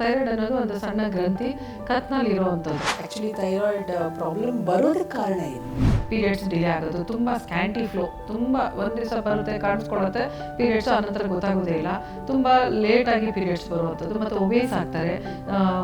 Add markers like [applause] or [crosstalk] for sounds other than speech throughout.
Thyroid ಅನ್ನೋದು ಒಂದು ಸಣ್ಣ ಗ್ರಂಥಿ ಕತ್ನಲ್ಲಿ ಇರುವಂಥದ್ದು. ಆ್ಯಕ್ಚುಲಿ ಥೈರಾಯ್ಡ್ ಪ್ರಾಬ್ಲಮ್ ಬರೋದಕ್ಕೆ ಕಾರಣ ಏನು ಪೀರಿಯಡ್ಸ್ ಡಿಲೇ ಆಗೋದು ತುಂಬ ಸ್ಕ್ಯಾಂಟಿ ಫ್ಲೋ ತುಂಬ ಒಂದು ದಿವಸ ಬರುತ್ತೆ ಕಾಣಿಸ್ಕೊಳ್ಳುತ್ತೆ ಪೀರಿಯಡ್ಸ್ ಆನಂತರ ಗೊತ್ತಾಗೋದೇ ಇಲ್ಲ. ತುಂಬ ಲೇಟಾಗಿ ಪೀರಿಯಡ್ಸ್ ಬರುವಂಥದ್ದು ಮತ್ತು ಒಬೇಸ್ ಆಗ್ತಾರೆ.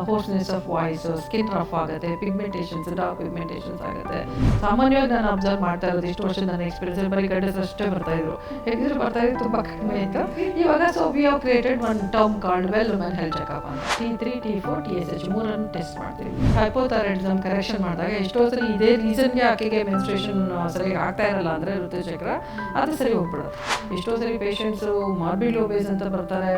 Hoarseness of voice skin rough ಆಗುತ್ತೆ ಪಿಗ್ಮೆಂಟೇಷನ್ಸ್ ಡಾರ್ಕ್ ಪಿಗ್ಮೆಂಟೇಷನ್ಸ್ ಆಗುತ್ತೆ. ಸಾಮಾನ್ಯವಾಗಿ ನಾನು ಅಬ್ಸರ್ವ್ ಮಾಡ್ತಾ ಇರೋದು ಇಷ್ಟು ವರ್ಷ ನನ್ನ ಎಕ್ಸ್ಪೀರಿಯನ್ಸ್ ಬರೀ ಗಂಡಸ್ ಅಷ್ಟೇ ಬರ್ತಾ ಇದ್ರು. ಹೇಗಿದ್ರು ಬರ್ತಾ ಇದ್ರು ತುಂಬ ಕಡಿಮೆ ಇತ್ತು. ಇವಾಗ so we have created one term called well women health checkup ಅಂತ. T three T four T S H ಮೂರನ್ನು ಟೆಸ್ಟ್ ಮಾಡ್ತೀವಿ ಹೈಪೋಥೈರಾಯ್ಡಿಸಮ್ ಕರೆಕ್ಷನ್ ಮಾಡಿದಾಗ ಎಷ್ಟೋ ಸರಿ ಇದೇ ರೀಸನ್ಗೆ ಆಕೆಗೆ ಮೆನ್ಸ್ಟ್ರೇಷನ್ ಸರಿಯಾಗಿ ಆಗ್ತಾ ಇರಲ್ಲ ಅಂದರೆ ಋತುಚಕ್ರ ಅದು ಸರಿ ಹೋಗ್ಬಿಡೋದು ಎಷ್ಟೋ ಸರಿ ಪೇಷಂಟ್ಸು ಮಾರ್ಬಿಡ್ ಒಬೇಸ್ ಅಂತ ಬರ್ತಾರೆ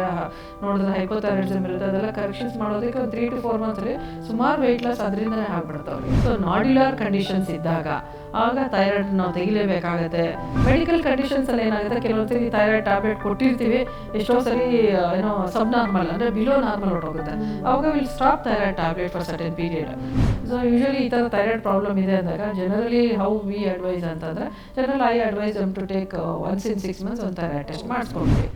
ನೋಡಿದ್ರೆ ಹೈಪೋಥೈರಾಯ್ಡಿಸಮ್ ಇರುತ್ತೆ, ಅದೆಲ್ಲ ಕರೆಕ್ಷನ್ಸ್ ಮಾಡೋದಕ್ಕೆ ತ್ರೀ ಟು ಫೋರ್ ಮಂತ್ಸ್ ಸುಮಾರು ವೆಯ್ಟ್ ಲಾಸ್ ಅದರಿಂದನೇ ಆಗ್ಬಿಡುತ್ತೆ ಅವ್ರಿಗೆ. ಸೊ ನಾಡ್ಯುಲರ್ ಕಂಡೀಷನ್ಸ್ ಇದ್ದಾಗ ಆಗ ಥೈರಾಯ್ಡ್ ನಾವು ತೆಗಿಲೇಬೇಕಾಗತ್ತೆ. ಮೆಡಿಕಲ್ ಕಂಡೀಷನ್ಸ್ ಅಲ್ಲಿ ಏನಾಗುತ್ತೆ? ಕೆಲವೊಂದು ಸರಿ ಥೈರಾಯ್ಡ್ ಟ್ಯಾಬ್ಲೆಟ್ ಕೊಟ್ಟಿರ್ತೀವಿ. ಎಷ್ಟೋ ಸರಿ ಏನೋ ಸಬ್ ನಾರ್ಮಲ್ ಅಂದರೆ ಬಿಲೋ ನಾರ್ಮಲ್ ಹೊರಟೋಗುತ್ತೆ. ಅವಾಗ will stop thyroid tablet for certain period so usually ಈ ಥರ ಥೈರಾಯ್ಡ್ ಪ್ರಾಬ್ಲಮ್ ಇದೆ ಅಂದಾಗ ಜನರಲಿ ಹೌ ವಿ ಅಡ್ವೈಸ್ ಅಂತಂದರೆ general I advise them to take once in six months ಒಂದು ಥೈರಾಯ್ಡ್ ಟೆಸ್ಟ್ ಮಾಡಿಸ್ಕೊಂಡ್ವಿ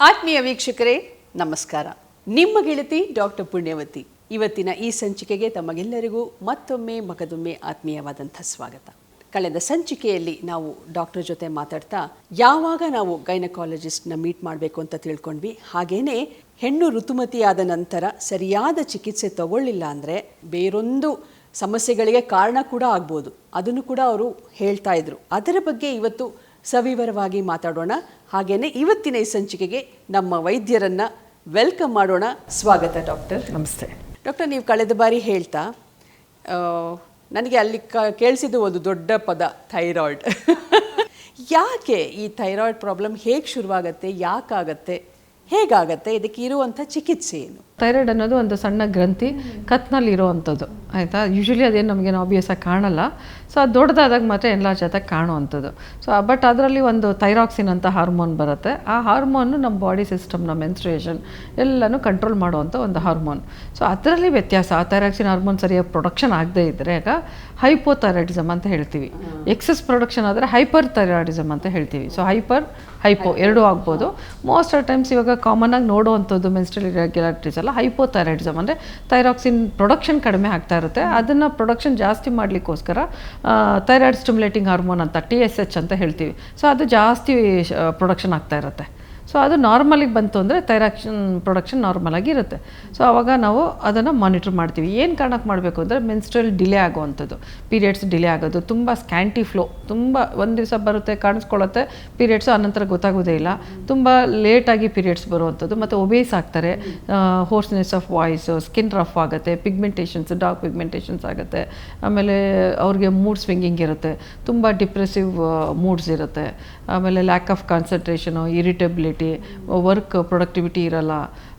ಆತ್ಮೀಯ ವೀಕ್ಷಕರೇ, ನಮಸ್ಕಾರ. ನಿಮ್ಮ ಗೆಳತಿ ಡಾಕ್ಟರ್ ಪುಣ್ಯವತಿ, ಇವತ್ತಿನ ಈ ಸಂಚಿಕೆಗೆ ತಮಗೆಲ್ಲರಿಗೂ ಮತ್ತೊಮ್ಮೆ ಮಗದೊಮ್ಮೆ ಆತ್ಮೀಯವಾದಂಥ ಸ್ವಾಗತ. ಕಳೆದ ಸಂಚಿಕೆಯಲ್ಲಿ ನಾವು ಡಾಕ್ಟರ್ ಜೊತೆ ಮಾತಾಡ್ತಾ, ಯಾವಾಗ ನಾವು ಗೈನಕಾಲಜಿಸ್ಟ್ನ ಮೀಟ್ ಮಾಡಬೇಕು ಅಂತ ತಿಳ್ಕೊಂಡ್ವಿ, ಹಾಗೇನೆ ಹೆಣ್ಣು ಋತುಮತಿಯಾದ ನಂತರ ಸರಿಯಾದ ಚಿಕಿತ್ಸೆ ತಗೊಳ್ಳಿಲ್ಲ ಅಂದರೆ ಬೇರೊಂದು ಸಮಸ್ಯೆಗಳಿಗೆ ಕಾರಣ ಕೂಡ ಆಗ್ಬೋದು. ಅದನ್ನು ಕೂಡ ಅವರು ಹೇಳ್ತಾ ಇದ್ರು. ಅದರ ಬಗ್ಗೆ ಇವತ್ತು ಸವಿವರವಾಗಿ ಮಾತಾಡೋಣ. ಹಾಗೇನೆ ಇವತ್ತಿನ ಈ ಸಂಚಿಕೆಗೆ ನಮ್ಮ ವೈದ್ಯರನ್ನ ವೆಲ್ಕಮ್ ಮಾಡೋಣ. ಸ್ವಾಗತ ಡಾಕ್ಟರ್. ನಮಸ್ತೆ. ಡಾಕ್ಟರ್ ನೀವು ಕಳೆದ ಬಾರಿ ಹೇಳ್ತಾ ನನಗೆ ಅಲ್ಲಿ ಕ ಕೇಳಿಸಿದ್ದು ಒಂದು ದೊಡ್ಡ ಪದ ಥೈರಾಯ್ಡ್. [laughs] ಯಾಕೆ ಈ ಥೈರಾಯ್ಡ್ ಪ್ರಾಬ್ಲಮ್ ಹೇಗೆ ಶುರುವಾಗತ್ತೆ ಯಾಕಾಗತ್ತೆ ಹೇಗಾಗತ್ತೆ ಇದಕ್ಕೆ ಇರುವಂಥ ಚಿಕಿತ್ಸೆ ಏನು? ಥೈರಾಯ್ಡ್ ಅನ್ನೋದು ಒಂದು ಸಣ್ಣ ಗ್ರಂಥಿ ಕತ್ನಲ್ಲಿ ಇರೋವಂಥದ್ದು ಆಯಿತಾ? ಯೂಶ್ವಲಿ ಅದೇನು ನಮಗೇನು ಆಬ್ವಿಯಸ್ ಆಗಿ ಕಾಣಲ್ಲ. ಸೊ ಅದು ದೊಡ್ಡದಾದಾಗ ಮಾತ್ರ ಎಲ್ಲ ಜೊತೆ ಕಾಣುವಂಥದ್ದು. ಸೊ ಬಟ್ ಅದರಲ್ಲಿ ಒಂದು ಥೈರಾಕ್ಸಿನ್ ಅಂತ ಹಾರ್ಮೋನ್ ಬರುತ್ತೆ. ಆ ಹಾರ್ಮೋನು ನಮ್ಮ ಬಾಡಿ ಸಿಸ್ಟಮ್ನ ಮೆನ್ಸ್ಟ್ರೇಷನ್ ಎಲ್ಲನೂ ಕಂಟ್ರೋಲ್ ಮಾಡುವಂಥ ಒಂದು ಹಾರ್ಮೋನ್ ಸೊ ಅದರಲ್ಲಿ ವ್ಯತ್ಯಾಸ ಆ ಥೈರಾಕ್ಸಿನ್ ಹಾರ್ಮೋನ್ ಸರಿಯಾಗಿ ಪ್ರೊಡಕ್ಷನ್ ಆಗದೇ ಇದ್ದರೆ ಆಗ ಹೈಪೋಥೈರಾಯ್ಡಿಸಮ್ ಅಂತ ಹೇಳ್ತೀವಿ. ಎಕ್ಸಸ್ ಪ್ರೊಡಕ್ಷನ್ ಆದರೆ ಹೈಪರ್ ಥೈರಾಯ್ಡಿಸಮ್ ಅಂತ ಹೇಳ್ತೀವಿ. ಸೊ ಹೈಪರ್ ಹೈಪೋ ಎರಡೂ ಆಗ್ಬೋದು. ಮೋಸ್ಟ್ ಆಫ್ ಟೈಮ್ಸ್ ಇವಾಗ ಕಾಮನ್ ಆಗಿ ನೋಡುವಂಥದ್ದು ಮೆನ್ಸ್ಟ್ರಲ್ ಇರೆಗ್ಯುಲಾರಿಟೀಸ್ ಎಲ್ಲ ಹೈಪೋಥೈರಾಯ್ಡಿಸಮ್ ಅಂದರೆ ಥೈರಾಕ್ಸಿನ್ ಪ್ರೊಡಕ್ಷನ್ ಕಡಿಮೆ ಆಗ್ತಾ ಇರುತ್ತೆ. ಅದನ್ನು ಪ್ರೊಡಕ್ಷನ್ ಜಾಸ್ತಿ ಮಾಡಲಿಕ್ಕೋಸ್ಕರ ಥೈರಾಯ್ಡ್ ಸ್ಟಿಮ್ಯುಲೇಟಿಂಗ್ ಹಾರ್ಮೋನ್ ಅಂತ ಟಿ ಎಸ್ ಎಚ್ ಅಂತ ಹೇಳ್ತೀವಿ. ಸೊ ಅದು ಜಾಸ್ತಿ ಪ್ರೊಡಕ್ಷನ್ ಆಗ್ತಾ ಇರುತ್ತೆ. ಸೊ ಅದು ನಾರ್ಮಲಿಗೆ ಬಂತು ಅಂದರೆ ಥೈರಾಕ್ಷನ್ ಪ್ರೊಡಕ್ಷನ್ ನಾರ್ಮಲ್ ಆಗಿ ಇರುತ್ತೆ. ಸೊ ಆವಾಗ ನಾವು ಅದನ್ನು ಮಾನಿಟರ್ ಮಾಡ್ತೀವಿ. ಏನು ಕಾರಣಕ್ಕೆ ಮಾಡಬೇಕು ಅಂದರೆ ಮೆನ್ಸ್ಟ್ರಲ್ ಡಿಲೇ ಆಗುವಂಥದ್ದು. ಪೀರಿಯಡ್ಸ್ ಡಿಲೇ ಆಗೋದು. ತುಂಬ ಸ್ಕ್ಯಾಂಟಿ ಫ್ಲೋ ತುಂಬ ಒಂದು ದಿವಸ ಬರುತ್ತೆ, ಕಾಣಿಸ್ಕೊಳ್ಳುತ್ತೆ. ಪೀರಿಯಡ್ಸು ಆನಂತರ ಗೊತ್ತಾಗೋದೇ ಇಲ್ಲ. ತುಂಬ ಲೇಟಾಗಿ ಪೀರಿಯಡ್ಸ್ ಬರುವಂಥದ್ದು. ಮತ್ತು ಒಬೇಸ್ ಆಗ್ತಾರೆ. Hoarseness of voice skin rough ಆಗುತ್ತೆ. ಪಿಗ್ಮೆಂಟೇಷನ್ಸ್ ಡಾರ್ಕ್ ಪಿಗ್ಮೆಂಟೇಷನ್ಸ್ ಆಗುತ್ತೆ. ಆಮೇಲೆ ಅವ್ರಿಗೆ ಮೂಡ್ ಸ್ವಿಂಗಿಂಗ್ ಇರುತ್ತೆ. ತುಂಬ ಡಿಪ್ರೆಸಿವ್ ಮೂಡ್ಸ್ ಇರುತ್ತೆ. ಆಮೇಲೆ lack of concentration irritability work productivity ಇರಲ್ಲ.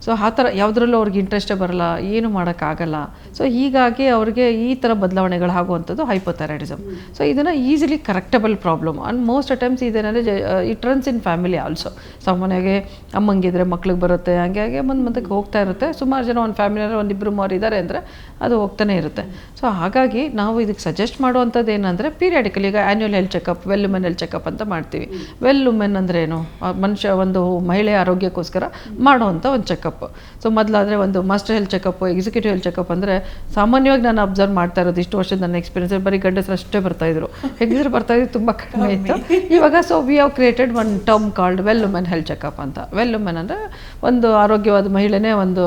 ಸೊ ಆ ಥರ ಯಾವುದ್ರಲ್ಲೂ ಅವ್ರಿಗೆ ಇಂಟ್ರೆಸ್ಟೇ ಬರಲ್ಲ, ಏನು ಮಾಡೋಕ್ಕಾಗಲ್ಲ ಸೊ ಹೀಗಾಗಿ ಅವ್ರಿಗೆ ಈ ಥರ ಬದಲಾವಣೆಗಳು ಆಗುವಂಥದ್ದು ಹೈಪೋಥೈರಾಯ್ಡಿಸಮ್ ಸೊ ಇದನ್ನು easily correctable problem and most at times ಇದೇನಂದರೆ it runs in family also ಸಾಮಾನ್ಯವಾಗಿ ಅಮ್ಮಂಗಿದ್ರೆ ಮಕ್ಳಿಗೆ ಬರುತ್ತೆ, ಹಾಗೆ ಹಾಗೆ ಮುಂದೆ ಮುಂದಕ್ಕೆ ಹೋಗ್ತಾ ಇರುತ್ತೆ. ಸುಮಾರು ಜನ ಒಂದು ಫ್ಯಾಮಿಲಿಯಲ್ಲಿ ಒಂದಿಬ್ಬರು ಮೂರು ಇದ್ದಾರೆ ಅಂದರೆ ಅದು ಹೋಗ್ತಾನೆ ಇರುತ್ತೆ. ಸೊ ಹಾಗಾಗಿ ನಾವು ಇದಕ್ಕೆ ಸಜೆಸ್ಟ್ ಮಾಡುವಂಥದ್ದು ಏನಂದರೆ ಪೀರಿಯಾಡಿಕಲಿ ಈಗ annual health checkup well women health checkup ಅಂತ ಮಾಡ್ತೀವಿ. ವೆಲ್ ಉಮೆನ್ ಅಂದರೆ ಏನು? ಮನುಷ್ಯ ಒಂದು ಮಹಿಳೆ ಆರೋಗ್ಯಕ್ಕೋಸ್ಕರ ಮಾಡುವಂಥ ಒಂದು ಚೆಕಪ್ ಸೊ ಮೊದಲಾದರೆ ಒಂದು master health checkup executive health checkup ಅಂದರೆ ಸಾಮಾನ್ಯವಾಗಿ ನಾನು ಅಬ್ಸರ್ವ್ ಮಾಡ್ತಾ ಇರೋದು ಇಷ್ಟು ವರ್ಷದ ನನ್ನ ಎಕ್ಸ್ಪೀರಿಯನ್ಸ್ ಬರೀ ಗಂಡಸರು ಅಷ್ಟೇ ಬರ್ತಾ ಇದ್ರು. ಹೆಂಗಸರು ಬರ್ತಾ ಇದ್ರು ತುಂಬ ಕಡಿಮೆ ಇತ್ತು. ಇವಾಗ so we have created one term called well women health checkup ಅಂತ. ವೆಲ್ ವುಮೆನ್ ಅಂದರೆ ಒಂದು ಆರೋಗ್ಯವಾದ ಮಹಿಳೆನೇ ಒಂದು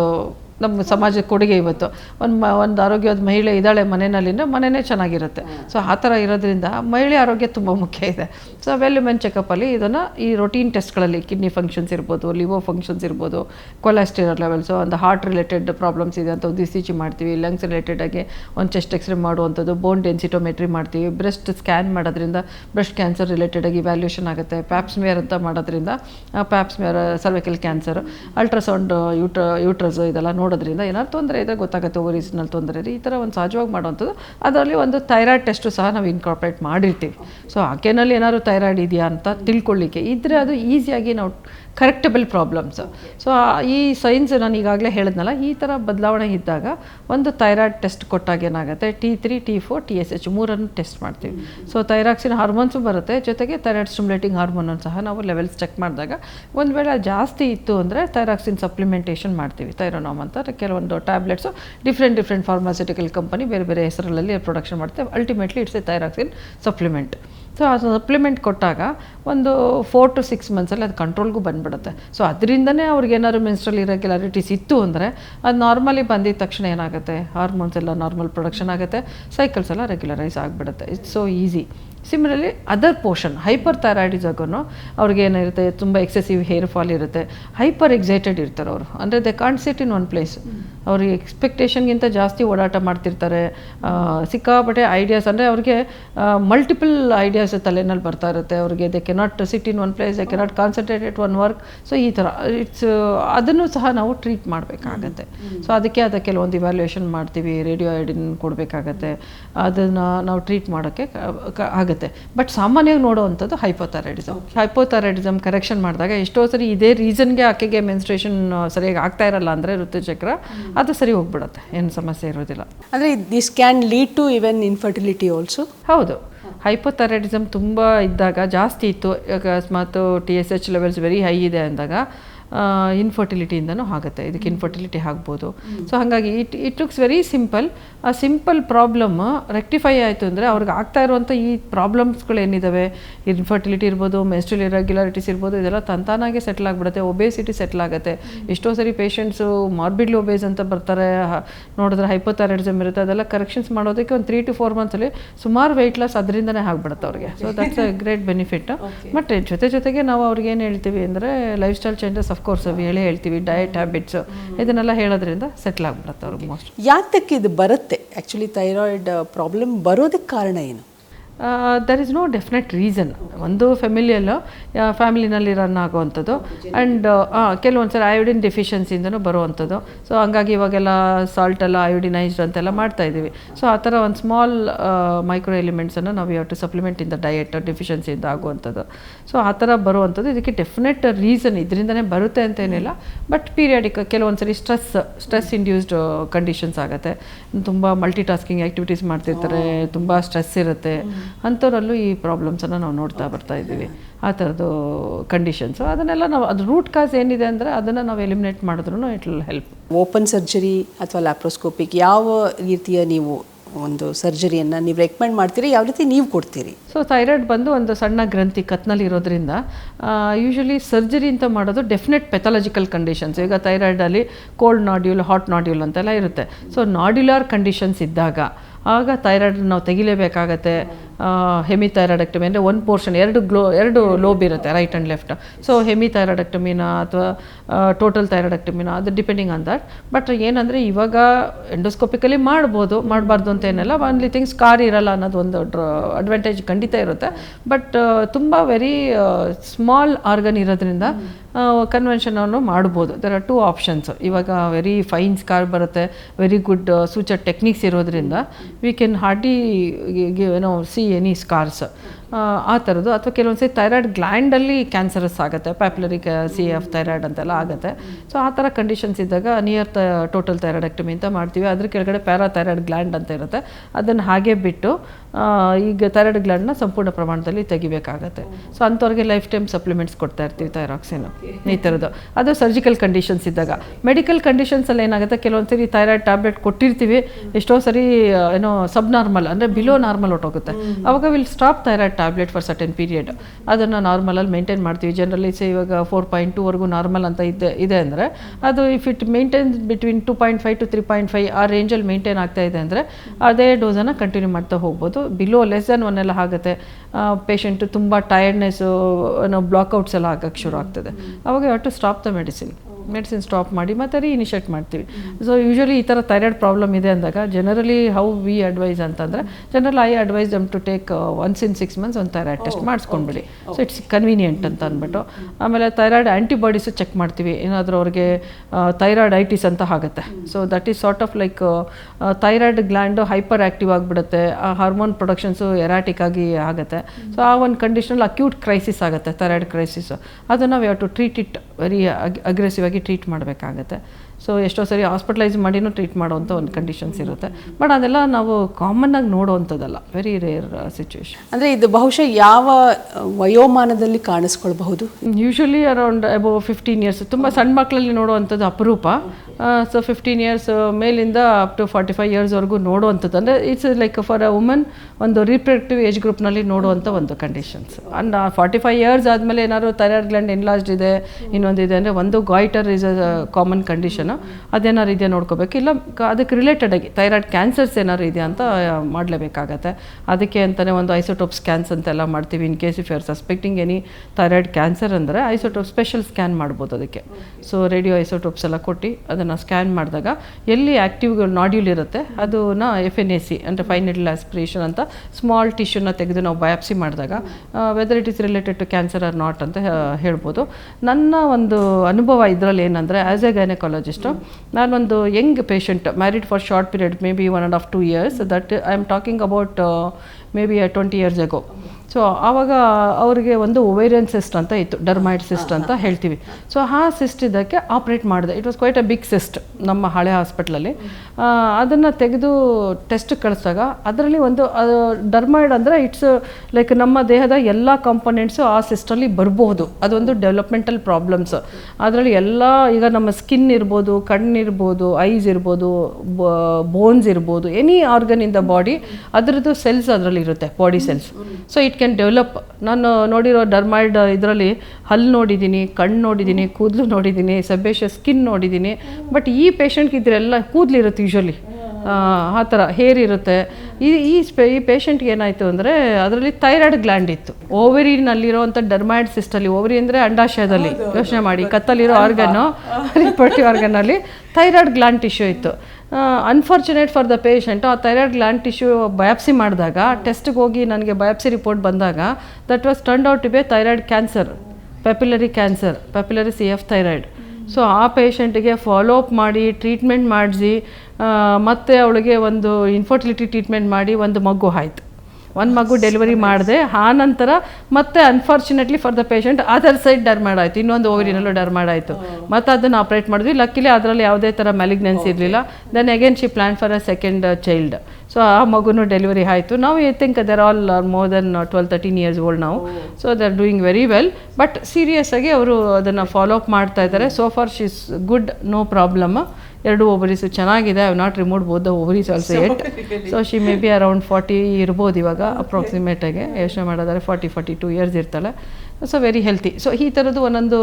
ನಮ್ಮ ಸಮಾಜದ ಕೊಡುಗೆ ಇವತ್ತು. ಒಂದು ಮ ಒಂದು ಆರೋಗ್ಯವಾದ ಮಹಿಳೆ ಇದ್ದಾಳೆ ಮನೆಯಲ್ಲಿ ಅಂದರೆ ಮನೆಯೇ ಚೆನ್ನಾಗಿರುತ್ತೆ. ಸೊ ಆ ಥರ ಇರೋದ್ರಿಂದ ಮಹಿಳೆ ಆರೋಗ್ಯ ತುಂಬ ಮುಖ್ಯ ಇದೆ. ಸೊ ವೆಲ್ ಮೆನ್ ಚೆಕಪ್ಪಲ್ಲಿ ಇದನ್ನು ಈ ರೊಟೀನ್ ಟೆಸ್ಟ್ಗಳಲ್ಲಿ ಕಿಡ್ನಿ ಫಂಕ್ಷನ್ಸ್ ಇರ್ಬೋದು ಲಿವೋ ಫಂಕ್ಷನ್ಸ್ ಇರ್ಬೋದು ಕೊಲೆಸ್ಟ್ರಾಲ್ ಲೆವೆಲ್ಸು ಒಂದು ಹಾರ್ಟ್ ರಿಲೇಟೆಡ್ ಪ್ರಾಬ್ಲಮ್ಸ್ ಇದೆ ಅಂತ ಒಂದು ಇ ಸಿ ಜಿ ಮಾಡ್ತೀವಿ. ಲಂಗ್ಸ್ ರಿಲೇಟೆಡ್ ಆಗಿ ಒಂದು ಚೆಸ್ಟ್ ಎಕ್ಸ್ರೇ ಮಾಡುವಂಥದ್ದು ಬೋನ್ ಡೆನ್ಸಿಟೋಮೆಟ್ರಿ ಮಾಡ್ತೀವಿ. ಬ್ರೆಸ್ಟ್ ಸ್ಕ್ಯಾನ್ ಮಾಡೋದ್ರಿಂದ ಬ್ರೆಸ್ಟ್ ಕ್ಯಾನ್ಸರ್ ರಿಲೇಟೆಡ್ ಆಗಿ ವ್ಯಾಲ್ಯೂಷನ್ ಆಗುತ್ತೆ. ಪ್ಯಾಪ್ಸ್ಮಿಯರ್ ಅಂತ ಮಾಡೋದ್ರಿಂದ pap smear cervical cancer ultrasound ಯೂಟ್ರ uterus ಇದೆಲ್ಲ ನೋಡೋ ನೋಡೋದ್ರಿಂದ ಏನಾದ್ರು ತೊಂದರೆ ಇದ್ದರೆ ಗೊತ್ತಾಗುತ್ತೆ, ಓವರೀಸ್ನಲ್ಲಿ ತೊಂದರೆ ಇದೆ ಈ ಥರ ಒಂದು ಸಹಜವಾಗಿ ಮಾಡುವಂಥದ್ದು ಅದರಲ್ಲಿ ಒಂದು ಥೈರಾಯ್ಡ್ ಟೆಸ್ಟು ಸಹ ನಾವು ಇನ್ಕಾರ್ಪೊರೇಟ್ ಮಾಡಿರ್ತೀವಿ. ಸೊ ಆಕೆನಲ್ಲಿ ಏನಾದ್ರು ಥೈರಾಯ್ಡ್ ಇದೆಯಾ ಅಂತ ತಿಳ್ಕೊಳ್ಳಿಕ್ಕೆ. ಇದ್ದರೆ ಅದು ಈಸಿಯಾಗಿ ನಾವು ಕರೆಕ್ಟಬಲ್ ಪ್ರಾಬ್ಲಮ್ಸ್ ಸೊ ಈ ಸೈನ್ಸ್ ನಾನು ಈಗಾಗಲೇ ಹೇಳಿದ್ನಲ್ಲ, ಈ ಥರ ಬದಲಾವಣೆ ಇದ್ದಾಗ ಒಂದು ಥೈರಾಯ್ಡ್ ಟೆಸ್ಟ್ ಕೊಟ್ಟಾಗ ಏನಾಗುತ್ತೆ T three T four T S H ಮೂರನ್ನು ಟೆಸ್ಟ್ ಮಾಡ್ತೀವಿ. ಸೊ ಥೈರಾಕ್ಸಿನ್ ಹಾರ್ಮೋನ್ಸು ಬರುತ್ತೆ. ಜೊತೆಗೆ ಥೈರಾಯ್ಡ್ ಸ್ಟಿಮ್ಯುಲೇಟಿಂಗ್ ಹಾರ್ಮೋನನ್ನು ಸಹ ನಾವು ಲೆವೆಲ್ಸ್ ಚೆಕ್ ಮಾಡಿದಾಗ ಒಂದು ವೇಳೆ ಜಾಸ್ತಿ ಇತ್ತು ಅಂದರೆ ಥೈರಾಕ್ಸಿನ್ ಸಪ್ಲಿಮೆಂಟೇಷನ್ ಮಾಡ್ತೀವಿ, ಥೈರೋನಾಮ್ ಅಂತ. ಕೆಲವೊಂದು tablets different different pharmaceutical company ಬೇರೆ ಬೇರೆ ಹೆಸರಲ್ಲಿ ಪ್ರೊಡಕ್ಷನ್ ಮಾಡ್ತೇವೆ ultimately it's a thyroxine supplement so ಆ ಸಪ್ಲಿಮೆಂಟ್ ಕೊಟ್ಟಾಗ ಒಂದು ಫೋರ್ ಟು ಸಿಕ್ಸ್ ಮಂತ್ಸಲ್ಲಿ ಅದು ಕಂಟ್ರೋಲ್ಗೂ ಬಂದ್ಬಿಡುತ್ತೆ. ಸೊ ಅದರಿಂದನೇ ಅವ್ರಿಗೆ ಏನಾದ್ರು ಮೆನ್ಸ್ಟ್ರಲ್ ಇರೆಗ್ಯುಲಾರಿಟೀಸ್ ಇತ್ತು ಅಂದರೆ, ಅದು ನಾರ್ಮಲಿ ಬಂದಿದ ತಕ್ಷಣ ಏನಾಗುತ್ತೆ? ಹಾರ್ಮೋನ್ಸ್ ಎಲ್ಲ ನಾರ್ಮಲ್ ಪ್ರೊಡಕ್ಷನ್ ಆಗುತ್ತೆ. ಸೈಕಲ್ಸ್ ಎಲ್ಲ ರೆಗ್ಯುಲರೈಸ್ ಆಗಿಬಿಡುತ್ತೆ. It's so easy similarly other portion hyper ಥೈರಾಯ್ಡಿಸಗೂ ಅವ್ರಿಗೆ ಏನಿರುತ್ತೆ, ತುಂಬ ಎಕ್ಸೆಸಿವ್ ಹೇರ್ ಫಾಲ್ ಇರುತ್ತೆ ಹೈಪರ್ ಎಕ್ಸೈಟೆಡ್ ಇರ್ತಾರೆ ಅವರು. ಅಂದರೆ they can't sit in one place ಅವ್ರಿಗೆ ಎಕ್ಸ್ಪೆಕ್ಟೇಷನ್ಗಿಂತ ಜಾಸ್ತಿ ಓಡಾಟ ಮಾಡ್ತಿರ್ತಾರೆ. ಸಿಕ್ಕಾಪಟ್ಟೆ ಐಡಿಯಾಸ್ ಅಂದರೆ ಅವ್ರಿಗೆ ಮಲ್ಟಿಪಲ್ ಐಡಿಯಾಸ್ ತಲೆನಲ್ಲಿ ಬರ್ತಾ ಇರುತ್ತೆ. ಅವ್ರಿಗೆ they cannot sit in one place they cannot concentrate at one work so ಈ ಥರ ಇಟ್ಸ್ ಅದನ್ನು ಸಹ ನಾವು ಟ್ರೀಟ್ ಮಾಡಬೇಕಾಗತ್ತೆ. ಸೊ ಅದಕ್ಕೆ ಅದಕ್ಕೆ ಕೆಲವೊಂದು ಇವ್ಯಾಲ್ಯೂಯೇಷನ್ ಮಾಡ್ತೀವಿ ರೇಡಿಯೋ ಐಡಿನ್ ಕೊಡಬೇಕಾಗತ್ತೆ. ಅದನ್ನು ನಾವು ಟ್ರೀಟ್ ಮಾಡೋಕ್ಕೆ ಆಗುತ್ತೆ. ಬಟ್ ಸಾಮಾನ್ಯವಾಗಿ ನೋಡುವಂಥದ್ದು ಹೈಪೋಥೈರಾಯ್ಡಿಸಮ್ ಹೈಪೋಥೈರಾಯ್ಡಿಸಮ್ ಕರೆಕ್ಷನ್ ಮಾಡಿದಾಗ ಎಷ್ಟೋ ಸರಿ ಇದೇ ರೀಸನ್ಗೆ ಆಕೆಗೆ ಮೆನ್ಸ್ಟ್ರೇಷನ್ ಸರಿಯಾಗಿ ಆಗ್ತಾ ಇರಲ್ಲ ಅಂದರೆ ಋತುಚಕ್ರ ಅದು ಸರಿ ಹೋಗ್ಬಿಡುತ್ತೆ. ಏನು ಸಮಸ್ಯೆ ಇರೋದಿಲ್ಲ. ಅಂದರೆ this can lead to even infertility also ಹೌದು. ಹೈಪೋಥೈರಾಯ್ಡಿಸಮ್ ತುಂಬ ಇದ್ದಾಗ ಜಾಸ್ತಿ ಇತ್ತು. ಅಕಸ್ಮಾತ್ T S H levels very high ಇದೆ ಅಂದಾಗ ಇನ್ಫರ್ಟಿಲಿಟಿಯಿಂದನೂ ಆಗುತ್ತೆ. ಇದಕ್ಕೆ ಇನ್ಫರ್ಟಿಲಿಟಿ ಆಗ್ಬೋದು. ಸೊ ಹಾಗಾಗಿ it it looks very simple ಆ ಸಿಂಪಲ್ ಪ್ರಾಬ್ಲಮ್ ರೆಕ್ಟಿಫೈ ಆಯಿತು ಅಂದರೆ ಅವ್ರಿಗೆ ಆಗ್ತಾ ಇರುವಂಥ ಈ ಪ್ರಾಬ್ಲಮ್ಸ್ಗಳು ಏನಿದ್ದಾವೆ ಇನ್ಫರ್ಟಿಲಿಟಿ ಇರ್ಬೋದು ಮೆನ್ಸ್ಟ್ರಲ್ ಇರೆಗ್ಯುಲಾರಿಟೀಸ್ ಇರ್ಬೋದು ಇದೆಲ್ಲ ತಂತಾನಾಗೆ ಸೆಟ್ಲ್ ಆಗಿಬಿಡುತ್ತೆ ಒಬೇಸಿಟಿ ಸೆಟ್ಲ್ ಆಗುತ್ತೆ. ಎಷ್ಟೋ ಸರಿ ಪೇಷಂಟ್ಸು ಮಾರ್ಬಿಡ್ಲಿ ಒಬೇಸ್ ಅಂತ ಬರ್ತಾರೆ. ನೋಡಿದ್ರೆ ಹೈಪೋಥೈರಾಯ್ಡಿಸಮ್ ಇರುತ್ತೆ. ಅದೆಲ್ಲ ಕರೆಕ್ಷನ್ಸ್ ಮಾಡೋದಕ್ಕೆ ಒಂದು ತ್ರೀ ಟು ಫೋರ್ ಮಂತ್ಸಲ್ಲಿ ಸುಮಾರು ವೆಯ್ಟ್ ಲಾಸ್ ಅದರಿಂದನೇ ಆಗ್ಬಿಡುತ್ತೆ ಅವ್ರಿಗೆ. So that's a great benefit but ಜೊತೆ ಜೊತೆಗೆ ನಾವು ಅವ್ರಿಗೆ ಏನು ಹೇಳ್ತೀವಿ ಅಂದರೆ ಲೈಫ್ ಸ್ಟೈಲ್ ಚೇಂಜಸ್ ಅಫ್ಕೋರ್ಸ್ ಹೇಳಿ ಹೇಳ್ತೀವಿ ಡಯಟ್ ಹ್ಯಾಬಿಟ್ಸ್ ಇದನ್ನೆಲ್ಲ ಹೇಳೋದ್ರಿಂದ ಸೆಟ್ಲ್ ಆಗ್ಬಿಡುತ್ತೆ ಅವ್ರಿಗೆ ಮೋಸ್ಟ್ ಯಾತಕ್ಕೆ ಇದು ಬರುತ್ತೆ? ಆ್ಯಕ್ಚುಲಿ ಥೈರಾಯ್ಡ್ ಪ್ರಾಬ್ಲಮ್ ಬರೋದಕ್ಕೆ ಕಾರಣ ಏನು? There is no definite reason ಒಂದು ಫೆಮಿಲಿಯಲ್ಲು ಫ್ಯಾಮಿಲಿನಲ್ಲಿ ರನ್ ಆಗುವಂಥದ್ದು. ಆ್ಯಂಡ್ ಕೆಲವೊಂದು ಸಲ ಅಯೋಡಿನ್ ಡೆಫಿಷಿಯನ್ಸಿಯಿಂದನೂ ಬರುವಂಥದ್ದು. ಸೊ ಹಂಗಾಗಿ ಇವಾಗೆಲ್ಲ ಸಾಲ್ಟ್ ಎಲ್ಲ ಅಯೋಡಿನೈಸ್ಡ್ ಅಂತೆಲ್ಲ ಮಾಡ್ತಾ ಇದ್ದೀವಿ. ಸೊ ಆ ಥರ ಒಂದು ಸ್ಮಾಲ್ ಮೈಕ್ರೋ ಎಲಿಮೆಂಟ್ಸನ್ನು ನಾವು ಯಾವ ಟು ಸಪ್ಲಿಮೆಂಟ್ ಇಂದ ಡಯೆಟ್ ಡೆಫಿಷಿಯನ್ಸಿಯಿಂದ ಆಗುವಂಥದ್ದು. ಸೊ ಆ ಥರ ಬರುವಂಥದ್ದು. ಇದಕ್ಕೆ ಡೆಫಿನೆಟ್ ರೀಸನ್ ಇದರಿಂದನೇ ಬರುತ್ತೆ ಅಂತ ಏನಿಲ್ಲ. ಬಟ್ ಪೀರಿಯಾಡಿಕ್ ಕೆಲವೊಂದು ಸರಿ ಸ್ಟ್ರೆಸ್ ಸ್ಟ್ರೆಸ್ ಇಂಡ್ಯೂಸ್ಡ್ ಕಂಡೀಷನ್ಸ್ ಆಗುತ್ತೆ. ತುಂಬ ಮಲ್ಟಿ ಟಾಸ್ಕಿಂಗ್ ಆ್ಯಕ್ಟಿವಿಟೀಸ್ ಮಾಡ್ತಿರ್ತಾರೆ ತುಂಬ ಸ್ಟ್ರೆಸ್ ಇರುತ್ತೆ. ಅಂಥವರಲ್ಲೂ ಈ ಪ್ರಾಬ್ಲಮ್ಸನ್ನು ನಾವು ನೋಡ್ತಾ ಬರ್ತಾ ಇದ್ದೀವಿ. ಆ ಥರದ್ದು ಕಂಡೀಷನ್ಸು ಅದನ್ನೆಲ್ಲ ನಾವು ಅದು ರೂಟ್ ಕಾಸ್ ಏನಿದೆ ಅಂದರೆ ಅದನ್ನು ನಾವು ಎಲಿಮಿನೇಟ್ ಮಾಡಿದ್ರು it will help open surgery ಅಥವಾ ಲ್ಯಾಪ್ರೋಸ್ಕೋಪಿಕ್ ಯಾವ ರೀತಿಯ ನೀವು ಒಂದು ಸರ್ಜರಿಯನ್ನು ನೀವು ರೆಕಮೆಂಡ್ ಮಾಡ್ತೀರಿ ಯಾವ ರೀತಿ ನೀವು ಕೊಡ್ತೀರಿ? ಸೊ ಥೈರಾಯ್ಡ್ ಬಂದು ಒಂದು ಸಣ್ಣ ಗ್ರಂಥಿ ಕತ್ನಲ್ಲಿ ಇರೋದ್ರಿಂದ ಯೂಶಲಿ ಸರ್ಜರಿ ಅಂತ ಮಾಡೋದು ಡೆಫಿನೆಟ್ ಪೆಥಾಲಜಿಕಲ್ ಕಂಡೀಷನ್ಸ್ ಈಗ ಥೈರಾಯ್ಡಲ್ಲಿ ಕೋಲ್ಡ್ ನಾಡ್ಯೂಲ್ ಹಾಟ್ ನಾಡ್ಯೂಲ್ ಅಂತೆಲ್ಲ ಇರುತ್ತೆ. ಸೊ ನಾಡ್ಯುಲಾರ್ ಕಂಡೀಷನ್ಸ್ ಇದ್ದಾಗ ಆಗ ಥೈರಾಯ್ಡ್ ನಾವು ತೆಗಿಲೇಬೇಕಾಗತ್ತೆ. ಹೆಮಿ ಥೈರಾಯ್ಡಕ್ಟಮಿ ಅಂದರೆ ಒಂದು ಪೋರ್ಷನ್ ಎರಡು ಗ್ಲೋ ಎರಡು ಲೋಬ್ ಇರುತ್ತೆ ರೈಟ್ ಆ್ಯಂಡ್ ಲೆಫ್ಟ್ ಸೊ ಹೆಮಿ ಥೈರಾಯ್ಡಕ್ಟಮಿನ ಅಥವಾ ಟೋಟಲ್ ಥೈರಾಡಕ್ಟಮಿನ ಅದು ಡಿಪೆಂಡಿಂಗ್ ಆನ್ ದಟ್ ಬಟ್ ಏನಂದರೆ ಇವಾಗ ಎಂಡೋಸ್ಕೋಪಿಕಲಿ ಮಾಡ್ಬೋದು, ಮಾಡಬಾರ್ದು ಅಂತ ಏನಲ್ಲ. ಒನ್ಲಿ ಥಿಂಗ್ಸ್ ಕಾರ್ ಇರಲ್ಲ ಅನ್ನೋದು ಒಂದು ಅಡ್ವಾಂಟೇಜ್ ಖಂಡಿತ ಇರುತ್ತೆ. ಬಟ್ ತುಂಬ ವೆರಿ ಸ್ಮಾಲ್ ಆರ್ಗನ್ ಇರೋದ್ರಿಂದ ಕನ್ವೆನ್ಷನನ್ನು ಮಾಡ್ಬೋದು. ದರ್ ಆರ್ ಟೂ ಆಪ್ಷನ್ಸ್ ಇವಾಗ ವೆರಿ ಫೈನ್ ಸ್ಕಾರ್ ಬರುತ್ತೆ ವೆರಿ ಗುಡ್ ಸೂಚರ್ ಟೆಕ್ನಿಕ್ಸ್ ಇರೋದ್ರಿಂದ ವಿ ಕೆನ್ ಹಾರ್ಡ್ಲಿ ಏನೋ ಸಿ ಎನಿ ಸ್ಕಾರ್ಸ್ ಆ ಥರದ್ದು ಅಥವಾ ಕೆಲವೊಂದು ಸರಿ ಥೈರಾಯ್ಡ್ ಗ್ಲ್ಯಾಂಡಲ್ಲಿ ಕ್ಯಾನ್ಸರಸ್ ಆಗುತ್ತೆ. ಪ್ಯಾಪ್ಲರಿ ಸಿ ಎಫ್ ಥೈರಾಯ್ಡ್ ಅಂತೆಲ್ಲ ಆಗುತ್ತೆ. ಸೊ ಆ ಥರ ಕಂಡೀಷನ್ಸ್ ಇದ್ದಾಗ ನಿಯರ್ ತ ಟೋಟಲ್ ಥೈರಾಯ್ಡಕ್ಟಮಿ ಅಂತ ಮಾಡ್ತೀವಿ. ಅದ್ರ ಕೆಳಗಡೆ ಪ್ಯಾರಾ ಥೈರಾಯ್ಡ್ ಗ್ಲ್ಯಾಂಡ್ ಅಂತ ಇರುತ್ತೆ. ಅದನ್ನು ಹಾಗೆ ಬಿಟ್ಟು ಈಗ ಥೈರಾಯ್ಡ್ ಗ್ಲ್ಯಾಂಡ್ನ ಸಂಪೂರ್ಣ ಪ್ರಮಾಣದಲ್ಲಿ ತೆಗಿಬೇಕಾಗತ್ತೆ. ಸೊ ಅಂಥವ್ರಿಗೆ ಲೈಫ್ ಟೈಮ್ ಸಪ್ಲಿಮೆಂಟ್ಸ್ ಕೊಡ್ತಾ ಇರ್ತೀವಿ ಥೈರಾಕ್ಸಿನ್ ಈ ಥರದ್ದು ಅದು ಸರ್ಜಿಕಲ್ ಕಂಡೀಷನ್ಸ್ ಇದ್ದಾಗ. ಮೆಡಿಕಲ್ ಕಂಡೀಷನ್ಸಲ್ಲಿ ಏನಾಗುತ್ತೆ? ಕೆಲವೊಂದು ಸರಿ ಥೈರಾಯ್ಡ್ ಟ್ಯಾಬ್ಲೆಟ್ ಕೊಟ್ಟಿರ್ತೀವಿ. ಎಷ್ಟೋ ಸರಿ ಏನೋ ಸಬ್ ನಾರ್ಮಲ್ ಅಂದರೆ ಬಿಲೋ ನಾರ್ಮಲ್ ಹೊಟ್ಟೋಗುತ್ತೆ ಅವಾಗ will stop thyroid tablet for certain period ಅದನ್ನು ನಾರ್ಮಲಲ್ಲಿ ಮೇಂಟೈನ್ ಮಾಡ್ತೀವಿ. ಜನರಲಿ ಸೇ ಇವಾಗ ಫೋರ್ ಪಾಯಿಂಟ್ ಟೂವರೆಗೂ ನಾರ್ಮಲ್ ಅಂತ ಇದ್ದ, ಇದೆ ಅಂದರೆ ಅದು if it maintain between two point five to three point five ಆ ರೇಂಜಲ್ಲಿ ಮೇಂಟೈನ್ ಆಗ್ತಾ ಇದೆ ಅಂದರೆ ಅದೇ ಡೋಸನ್ನು ಕಂಟಿನ್ಯೂ ಮಾಡ್ತಾ ಹೋಗ್ಬೋದು. ಬಿಲೋ ಲೆಸ್ ದೆನ್ ಒನ್ ಎಲ್ಲ ಆಗುತ್ತೆ. ಪೇಷಂಟು ತುಂಬ ಟಯರ್ಡ್ನೆಸ್ಸು ಬ್ಲಾಕ್ಔಟ್ಸ್ ಎಲ್ಲ ಆಗಕ್ಕೆ ಶುರು ಆಗ್ತದೆ. ಅವಾಗ to stop the medicine medicine stop ಮಾಡಿ ಮತ್ತೆ ರೀಇನಿಷಿಯೇಟ್ ಮಾಡ್ತೀವಿ. ಸೊ ಯೂಶ್ವಲಿ ಈ ಥರ ಥೈರಾಯ್ಡ್ ಪ್ರಾಬ್ಲಮ್ ಇದೆ ಅಂದಾಗ ಜನರಲಿ ಹೌ ವಿ ಅಡ್ವೈಸ್ ಅಂತಂದರೆ general I advise them to take once in six months ಒಂದು ಥೈರಾಯ್ಡ್ ಟೆಸ್ಟ್ ಮಾಡಿಸ್ಕೊಂಡ್ಬಿಡಿ. ಸೊ ಇಟ್ಸ್ ಕನ್ವೀನಿಯೆಂಟ್ ಅಂತ ಅಂದ್ಬಿಟ್ಟು. ಆಮೇಲೆ ಥೈರಾಯ್ಡ್ ಆ್ಯಂಟಿಬಾಡೀಸು ಚೆಕ್ ಮಾಡ್ತೀವಿ. ಏನಾದರೂ ಅವ್ರಿಗೆ ಥೈರಾಯ್ಡ್ ಐಟಿಸ್ ಅಂತ ಆಗುತ್ತೆ. So that is sort of like thyroid gland hyperactive ಆಗಿಬಿಡುತ್ತೆ. ಆ ಹಾರ್ಮೋನ್ ಪ್ರೊಡಕ್ಷನ್ಸು ಎರಾಟಿಕ್ ಆಗಿ ಆಗುತ್ತೆ. ಸೊ ಆ ಒಂದು ಕಂಡೀಷನಲ್ಲಿ ಅಕ್ಯೂಟ್ ಕ್ರೈಸಿಸ್ ಆಗುತ್ತೆ ಥೈರಾಯ್ಡ್ ಕ್ರೈಸಿಸ್ ಅದನ್ನು we have to treat it very aggressive ಆಗಿ ಟ್ರೀಟ್ ಮಾಡಬೇಕಾಗತ್ತೆ. ಸೊ ಎಷ್ಟೋ ಸರಿ ಹಾಸ್ಪಿಟಲೈಸ್ ಮಾಡಿನೂ ಟ್ರೀಟ್ ಮಾಡುವಂಥ ಒಂದು ಕಂಡೀಷನ್ಸ್ ಇರುತ್ತೆ. ಬಟ್ ಅದೆಲ್ಲ ನಾವು ಕಾಮನ್ ಆಗಿ ನೋಡುವಂಥದ್ದಲ್ಲ. ವೆರಿ ರೇರ್ ಸಿಚುವೇಶನ್ ಅಂದರೆ ಇದು ಬಹುಶಃ ಯಾವ ವಯೋಮಾನದಲ್ಲಿ ಕಾಣಿಸ್ಕೊಳ್ಬಹುದು? Usually around above fifteen years ತುಂಬ ಸಣ್ಣ ಮಕ್ಕಳಲ್ಲಿ ನೋಡುವಂಥದ್ದು ಅಪರೂಪ. ಸೊ ಫಿಫ್ಟೀನ್ ಇಯರ್ಸ್ ಮೇಲಿಂದ ಅಪ್ ಟು ಫಾರ್ಟಿ ಫೈವ್ ಇಯರ್ಸ್ವರೆಗೂ ನೋಡುವಂಥದ್ದು. ಅಂದರೆ it's like for a woman ಒಂದು ರೀಪ್ರೊಡಕ್ಟಿವ್ ಏಜ್ ಗ್ರೂಪ್ನಲ್ಲಿ ನೋಡುವಂಥ ಒಂದು conditions and forty five years ಆದಮೇಲೆ ಏನಾದ್ರು ಥೈರಾಯ್ಡ್ ಗ್ಲ್ಯಾಂಡ್ ಎನ್ಲಾಸ್ಡ್ ಇದೆ, ಇನ್ನೊಂದು ಇದೆ ಅಂದರೆ ಒಂದು goitre is a common condition ಅದೇನಾರು ಇದೆಯಾ ನೋಡ್ಕೋಬೇಕು. ಇಲ್ಲ ಅದಕ್ಕೆ ರಿಲೇಟೆಡ್ ಆಗಿ ಥೈರಾಯ್ಡ್ ಕ್ಯಾನ್ಸರ್ಸ್ ಏನಾದ್ರು ಇದೆಯಾ ಅಂತ ಮಾಡಲೇಬೇಕಾಗತ್ತೆ. ಅದಕ್ಕೆ ಅಂತಲೇ ಒಂದು ಐಸೋಟೋಪ್ ಸ್ಕ್ಯಾನ್ಸ್ ಅಂತೆಲ್ಲ ಮಾಡ್ತೀವಿ. In case if you are suspecting any thyroid cancer ಅಂದರೆ ಐಸೋಟೋಪ್ ಸ್ಪೆಷಲ್ ಸ್ಕ್ಯಾನ್ ಮಾಡ್ಬೋದು ಅದಕ್ಕೆ. ಸೊ ರೇಡಿಯೋ ಐಸೋಟೋಪ್ಸ್ ಎಲ್ಲ ಕೊಟ್ಟು ಅದನ್ನು ಸ್ಕ್ಯಾನ್ ಮಾಡಿದಾಗ ಎಲ್ಲಿ ಆ್ಯಕ್ಟಿವ್ ನಾಡ್ಯೂಲ್ ಇರುತ್ತೆ ಅದನ್ನ ಎಫ್ ಎನ್ ಎ ಸಿ ಅಂದರೆ ಫೈನಲ್ ಆಸ್ಪಿರೇಷನ್ ಅಂತ ಸ್ಮಾಲ್ ಟಿಶ್ಯೂನ ತೆಗೆದು ನಾವು ಬಯಾಪ್ಸಿ ಮಾಡಿದಾಗ whether it is related to cancer or not ಅಂತ ಹೇಳ್ಬೋದು. ನನ್ನ ಒಂದು ಅನುಭವ ಇದರಲ್ಲಿ ಏನಂದರೆ ಆ್ಯಸ್ ಎ ಗೈನಕಾಲಜಿಸ್ಟು ನಾನೊಂದು young patient married for short period maybe one and half two years that I am talking about maybe twenty years ago so ಆವಾಗ ಅವರಿಗೆ ಒಂದು ಒವೇರಿಯನ್ ಸಿಸ್ಟ್ ಅಂತ ಇತ್ತು ಡರ್ಮೈಡ್ ಸಿಸ್ಟ್ ಅಂತ ಹೇಳ್ತೀವಿ. ಸೊ ಆ ಸಿಸ್ಟ್ ಇದಕ್ಕೆ ಆಪ್ರೇಟ್ ಮಾಡಿದೆ. It was quite a big cyst ನಮ್ಮ ಹಳೆ ಹಾಸ್ಪಿಟ್ಲಲ್ಲಿ ಅದನ್ನು ತೆಗೆದು ಟೆಸ್ಟ್ ಕಳಿಸಿದಾಗ ಅದರಲ್ಲಿ ಒಂದು ಡರ್ಮೈಡ್ ಅಂದರೆ ಇಟ್ಸ್ ಲೈಕ್ ನಮ್ಮ ದೇಹದ ಎಲ್ಲ ಕಾಂಪೊನೆಂಟ್ಸು ಆ ಸಿಸ್ಟಲ್ಲಿ ಬರ್ಬೋದು. ಅದೊಂದು ಡೆವಲಪ್ಮೆಂಟಲ್ ಪ್ರಾಬ್ಲಮ್ಸ್ ಅದರಲ್ಲಿ ಎಲ್ಲ ಈಗ ನಮ್ಮ ಸ್ಕಿನ್ ಇರ್ಬೋದು ಕಣ್ಣಿರ್ಬೋದು ಐಸ್ ಇರ್ಬೋದು ಬೋನ್ಸ್ ಇರ್ಬೋದು any organ in the body ಅದರದ್ದು ಸೆಲ್ಸ್ ಅದರಲ್ಲಿ ಇರುತ್ತೆ body cells so it can develop ನಾನು ನೋಡಿರೋ ಡರ್ಮಾಯ್ಡ್ ಇದರಲ್ಲಿ ಹಲ್ಲು ನೋಡಿದ್ದೀನಿ ಕಣ್ಣು ನೋಡಿದ್ದೀನಿ, ಕೂದಲು ನೋಡಿದ್ದೀನಿ ಸಬ್ಬೇಷ ಸ್ಕಿನ್ ನೋಡಿದ್ದೀನಿ. ಬಟ್ ಈ ಪೇಷಂಟ್ಗೆ ಇದ್ರೆಲ್ಲ ಕೂದಲಿರುತ್ತೆ ಯೂಶ್ವಲಿ ಆ ಥರ ಹೇರ್ ಇರುತ್ತೆ. ಈ ಈ ಸ್ಪೆ ಈ ಪೇಷಂಟ್ಗೆ ಏನಾಯಿತು ಅಂದರೆ ಅದರಲ್ಲಿ ಥೈರಾಯ್ಡ್ ಗ್ಲ್ಯಾಂಡ್ ಇತ್ತು. ಓವರಿನಲ್ಲಿರೋವಂಥ ಡರ್ಮಾಯ್ಡ್ ಸಿಸ್ಟಲ್ಲಿ ಓವರಿ ಅಂದರೆ ಅಂಡಾಶಯದಲ್ಲಿ ಯೋಚನೆ ಮಾಡಿ ಕತ್ತಲ್ಲಿರೋ ಆರ್ಗನ್ನು ರಿಪೋರ್ಟಿವ್ ಆರ್ಗನಲ್ಲಿ ಥೈರಾಯ್ಡ್ ಗ್ಲ್ಯಾಂಡ್ ಟಿಶ್ಯೂ ಇತ್ತು. ಅನ್ಫಾರ್ಚುನೇಟ್ ಫಾರ್ ದ ಪೇಷಂಟ್ ಆ ಥೈರಾಯ್ಡ್ ಗ್ಲ್ಯಾಂಡ್ ಟಿಶ್ಯೂ ಬಯಾಪ್ಸಿ ಮಾಡಿದಾಗ ಟೆಸ್ಟ್ಗೆ ಹೋಗಿ ನನಗೆ ಬಯಾಪ್ಸಿ ರಿಪೋರ್ಟ್ ಬಂದಾಗ that was turn out to be thyroid cancer papillary cancer papillary C F thyroid so ಆ ಪೇಷಂಟಿಗೆ ಫಾಲೋ ಅಪ್ ಮಾಡಿ ಟ್ರೀಟ್ಮೆಂಟ್ ಮಾಡಿಸಿ ಮತ್ತು ಅವಳಿಗೆ ಒಂದು ಇನ್ಫರ್ಟಿಲಿಟಿ ಟ್ರೀಟ್ಮೆಂಟ್ ಮಾಡಿ ಒಂದು ಮಗು ಆಯಿತು. ಒಂದು ಮಗು ಡೆಲಿವರಿ ಮಾಡಿದೆ ಆ ನಂತರ ಮತ್ತೆ unfortunately for the patient other side dermoid ಆಯಿತು. ಇನ್ನೊಂದು ಓವರಿನಲ್ಲೂ ಡರ್ಮಾಡ್ ಆಯಿತು. ಮತ್ತು ಅದನ್ನು ಆಪ್ರೇಟ್ ಮಾಡಿದ್ವಿ. ಲಕ್ಕಿಲಿ ಅದರಲ್ಲಿ ಯಾವುದೇ ಥರ ಮ್ಯಾಲಿಗ್ನೆನ್ಸ್ ಇರಲಿಲ್ಲ. Then again she plan for a second child so ಆ ಮಗುನೂ ಡೆಲಿವರಿ ಆಯಿತು. ನಾವು I think they're all more than twelve thirteen years old ನಾವು so they are doing very well but serious ಆಗಿ ಅವರು ಅದನ್ನು ಫಾಲೋ ಅಪ್ ಮಾಡ್ತಾ ಇದ್ದಾರೆ. So for she's good no problem ಎರಡು ಓವರೀಸು ಚೆನ್ನಾಗಿದೆ. I not remove both the ovaries also at so she maybe around forty ಇರ್ಬೋದು ಇವಾಗ ಅಪ್ರಾಕ್ಸಿಮೇಟಾಗಿ ಯೋಚನೆ ಮಾಡೋದಾದ್ರೆ ಫಾರ್ಟಿ ಫಾರ್ಟಿ ಟೂ ಇಯರ್ಸ್ ಇರ್ತಾಳೆ. ಸೊ ವೆರಿ ಹೆಲ್ತಿ ಸೊ ಈ ಥರದ್ದು ಒಂದೊಂದು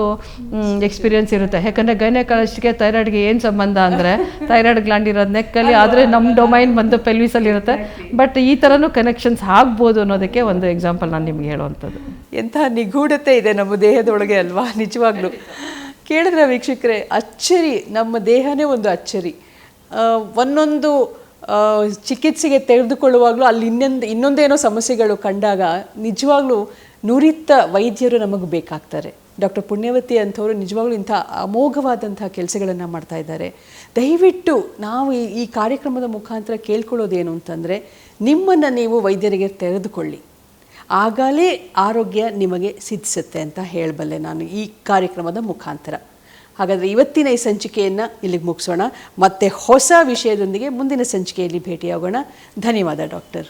ಎಕ್ಸ್ಪೀರಿಯನ್ಸ್ ಇರುತ್ತೆ. ಯಾಕಂದರೆ ಗೈನಕಾಲಜಿಸ್ಟ್ಗೆ ಥೈರಾಯ್ಡ್ಗೆ ಏನು ಸಂಬಂಧ ಅಂದರೆ ಥೈರಾಯ್ಡ್ ಗ್ಲಾಂಡ್ ಇರೋದು ನೆಕ್ಕಲ್ಲಿ ಆದರೆ ನಮ್ಮ ಡೊಮೈನ್ ಬಂದು ಪೆಲ್ವಿಸಲ್ಲಿ ಇರುತ್ತೆ. ಬಟ್ ಈ ಥರನೂ ಕನೆಕ್ಷನ್ಸ್ ಆಗ್ಬೋದು ಅನ್ನೋದಕ್ಕೆ ಒಂದು ಎಕ್ಸಾಂಪಲ್ ನಾನು ನಿಮ್ಗೆ ಹೇಳುವಂಥದ್ದು. ಎಂತಹ ನಿಗೂಢತೆ ಇದೆ ನಮ್ಮ ದೇಹದೊಳಗೆ ಅಲ್ವಾ? ನಿಜವಾಗ್ಲೂ. ಕೇಳಿದ್ರೆ ವೀಕ್ಷಕರೇ, ಅಚ್ಚರಿ, ನಮ್ಮ ದೇಹನೇ ಒಂದು ಅಚ್ಚರಿ. ಒಂದೊಂದು ಚಿಕಿತ್ಸೆಗೆ ತೆಗೆದುಕೊಳ್ಳುವಾಗಲೂ ಅಲ್ಲಿ ಇನ್ನೊಂದು, ಇನ್ನೊಂದೇನೋ ಸಮಸ್ಯೆಗಳು ಕಂಡಾಗ ನಿಜವಾಗ್ಲೂ ನುರಿತ ವೈದ್ಯರು ನಮಗೆ ಬೇಕಾಗ್ತಾರೆ. ಡಾಕ್ಟರ್ ಪುಣ್ಯವತಿ ಅಂಥವರು ನಿಜವಾಗ್ಲೂ ಇಂಥ ಅಮೋಘವಾದಂಥ ಕೆಲಸಗಳನ್ನು ಮಾಡ್ತಾ ಇದ್ದಾರೆ. ದಯವಿಟ್ಟು ನಾವು ಈ ಕಾರ್ಯಕ್ರಮದ ಮುಖಾಂತರ ಕೇಳ್ಕೊಳ್ಳೋದೇನು ಅಂತಂದರೆ, ನಿಮ್ಮನ್ನು ನೀವು ವೈದ್ಯರಿಗೆ ತೆರೆದುಕೊಳ್ಳಿ ಆಗಲೇ ಆರೋಗ್ಯ ನಿಮಗೆ ಸಿದ್ಧಿಸುತ್ತೆ ಅಂತ ಹೇಳಬಲ್ಲೆ ನಾನು ಈ ಕಾರ್ಯಕ್ರಮದ ಮುಖಾಂತರ. ಹಾಗಾದರೆ ಇವತ್ತಿನ ಈ ಸಂಚಿಕೆಯನ್ನು ಇಲ್ಲಿಗೆ ಮುಗಿಸೋಣ. ಮತ್ತೆ ಹೊಸ ವಿಷಯದೊಂದಿಗೆ ಮುಂದಿನ ಸಂಚಿಕೆಯಲ್ಲಿ ಭೇಟಿಯಾಗೋಣ. ಧನ್ಯವಾದ ಡಾಕ್ಟರ್.